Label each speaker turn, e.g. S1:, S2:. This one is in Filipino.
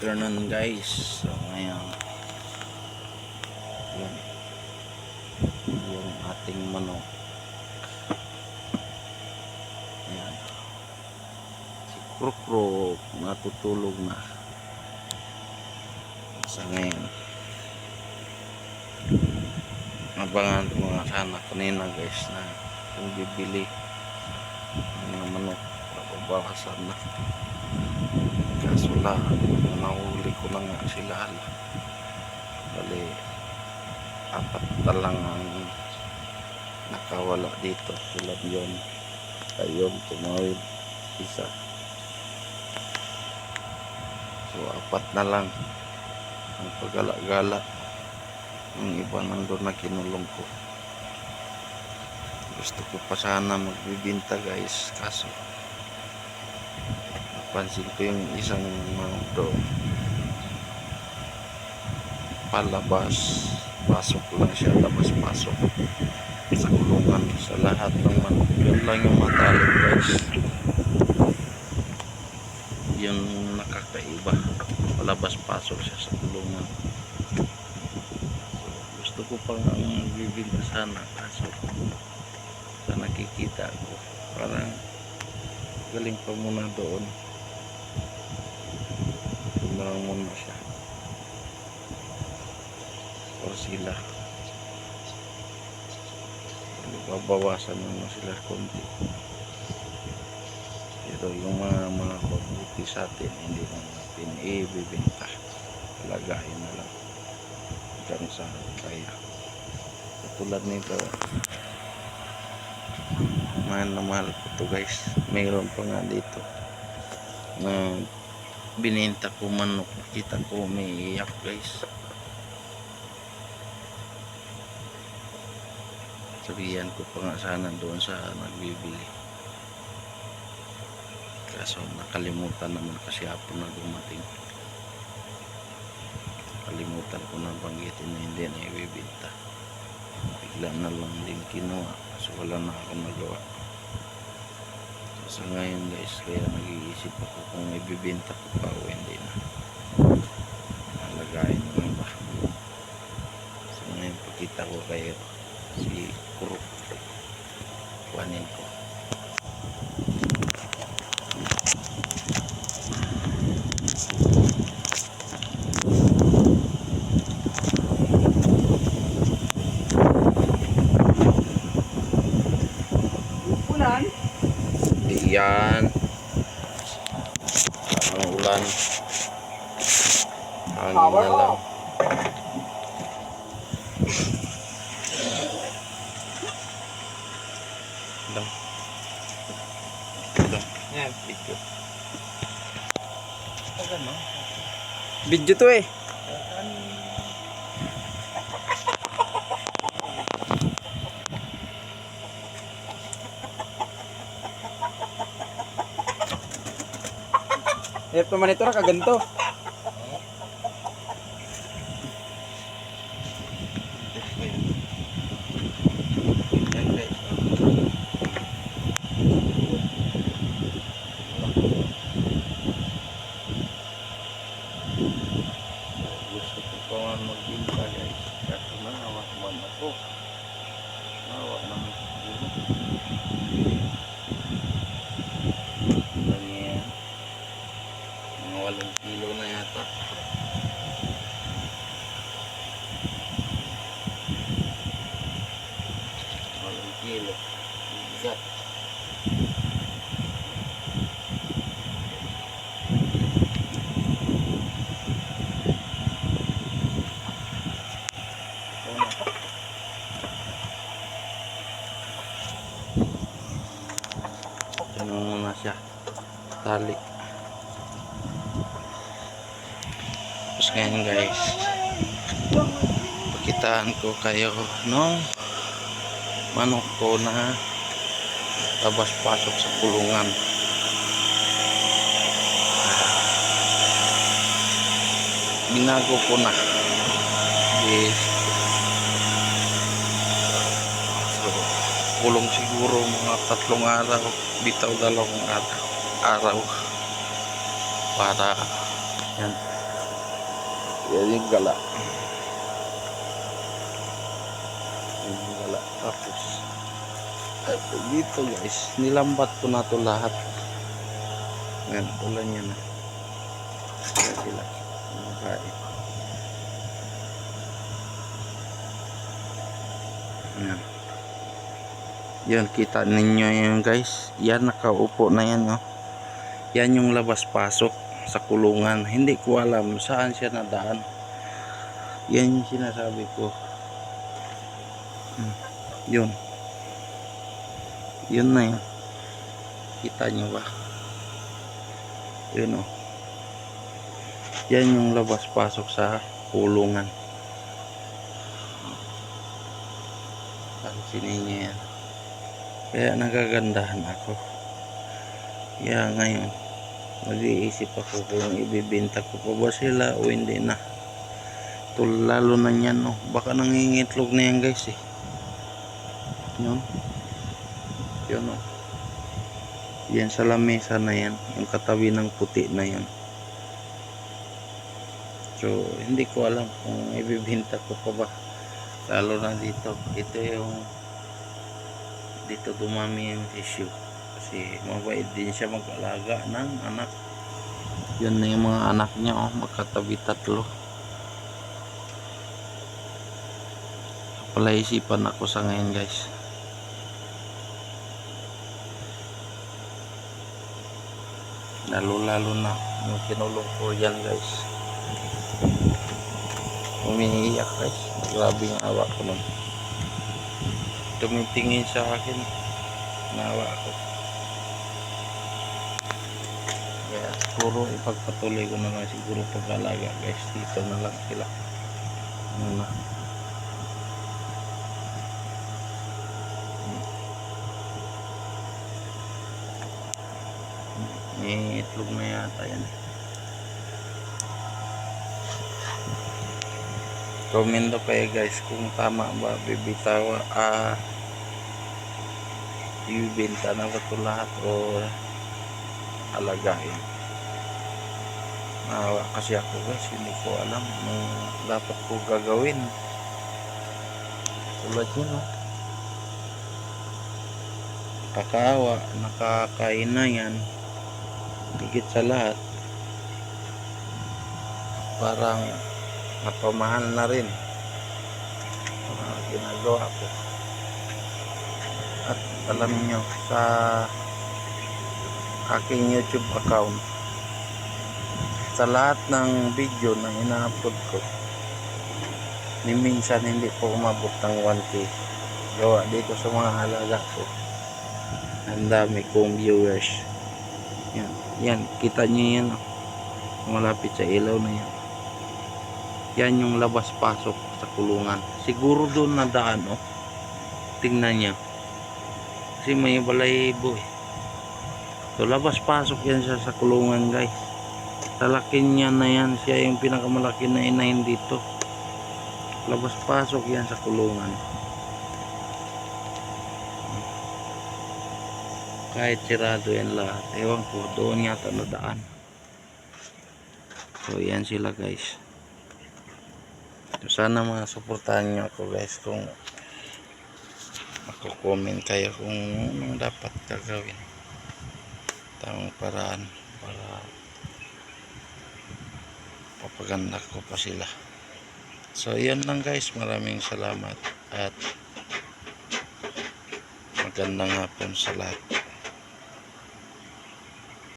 S1: afternoon guys. So ngayon yun, yung ating manok. Ayan. Si Kruk Kruk natutulog na. Sa ngayon. Abangan mga sana kanina guys na kung bibili ng manok papabawasan na. Kaso la, nahuli ko na nga sila. Bali, apat na lang ang nakawala dito. Tulad yun. Ayun, tumawid. Isa. So, apat na lang ang pagala-gala. Ang iba nandun na kinulong ko. Gusto ko pa sana magbibinta guys. Kaso, napansin ko yung isang doon palabas. Pasok lang siya labas pasok sa kulungan sa lahat ng manok yun lang yung matalo guys. Yun nakakaiba. Palabas pasok siya sa kulungan. So, gusto ko pang bibinta sana. Kaso sa nakikita ko parang galing pa muna doon Muna siya. Or sila. Babawasan naman sila konti. Pero yung mga mga mabuti sa atin hindi na natin ibibenta lagayin na lang. Hanggang sa kaya. Katulad nito. Mahal na mahal ko to guys. Mayroon pa nga dito na bininta ko manok. Kita ko may iyak guys. Sabihan ko pa nga sana doon sa nagbibili. Kaso nakalimutan naman kasi hapon na dumating. Kalimutan ko na banggitin na hindi na ibibinta. Bigla na lang din kinuha so wala na akong nagawa sa ngayon guys kaya nag-iisip ako kung ibibinta ko pa o hindi na. Nalagayin mo ba? So ngayon pakita ko kayo si Kuruk kuhanin ko yan. Ang ulan. Hangin na lang. Lang. Lang.
S2: Yan.
S1: Video.
S2: Video to eh. Eh, pamanitor ka ganito.
S1: Yan guys. Gusto ko pa man magbinta guys. Kaso nahawak man ako. Nahawak na ako siguro. Ganyan. Mga walong kilo na yata. Walong kilo. Bigat. Ito na. Ano muna siya. Tali. Tapos ngayon guys. Pakitaan ko kayo nung manok ko na labas pasok sa kulungan. Binago ko na. Yes. So, kulong siguro mga tatlong araw, bitaw dalawang araw. Araw. Para yan. Yan yung gala. Yan yung gala. Tapos, dito guys, nilambat ko na to lahat. Yan, ulan yan na. Kaya sila. Yan. Kita ninyo yan guys. Yan, nakaupo na yan. Oh. Yan yung labas-pasok sa kulungan. Hindi ko alam saan siya nadaan. Yan yung sinasabi ko. Hmm. Yun. Yun na yun. Kita nyo ba? Yun oh. Yan yung labas-pasok sa kulungan. Pansinin niyo yan. Kaya nagagandahan ako. Kaya ngayon, mag-iisip ako kung ibibenta ko pa ba sila o hindi na. Ito lalo na yan, no. Baka nangingitlog na yan, guys, eh. Yun. Yun, no. Yan sa lamesa na yan. Yung katabi ng puti na yan. So, hindi ko alam kung ibibenta ko pa ba. Lalo na dito. Ito yung dito dumami yung issue kasi mabait din siya mag-alaga ng anak. Yun na yung mga anak niya oh, magkatabi tatlo. Pala isipan ako sa ngayon guys. Lalo lalo na yung kinulong ko yan guys. Umiiyak guys. Grabe yung awa ko nun. Tumitingin sa akin. Nawa ako kaya siguro ipagpatuloy ko na lang siguro pag-alaga guys. Dito na lang sila. Muna. May itlog na yata yan. Comment kayo guys kung tama ba bibitawa ah ibibenta na ba ito lahat o alagain Naawa kasi ako guys hindi ko alam nung dapat ko gagawin. Tulad yun no? Kakaawa nakakain na yan. Higit sa lahat. Parang napamahal na rin. Mga ginagawa ko. At alam nyo sa aking youtube account. Sa lahat ng video na ina-upload ko ni minsan hindi po umabot ng 1k gawa dito sa mga halaga ko. Ang dami kong viewers. Yan, yan kita nyo yan oh. malapit sa ilaw na yan. Yan yung labas pasok sa kulungan. Siguro doon na daan oh. Tingnan niya. Kasi may balahibo eh so labas pasok yan siya sa kulungan guys. Sa laki niya na yan siya yung pinakamalaki na inahin dito. Labas pasok yan sa kulungan. Kahit sirado yan lahat. Ewan ko doon yata na daan so yan sila guys. So, sana mga suportahan nyo ako guys kung ako-comment kayo kung anong dapat gagawin tamang paraan para papaganda ko pa sila. So yan lang guys. Maraming salamat at magandang hapon sa lahat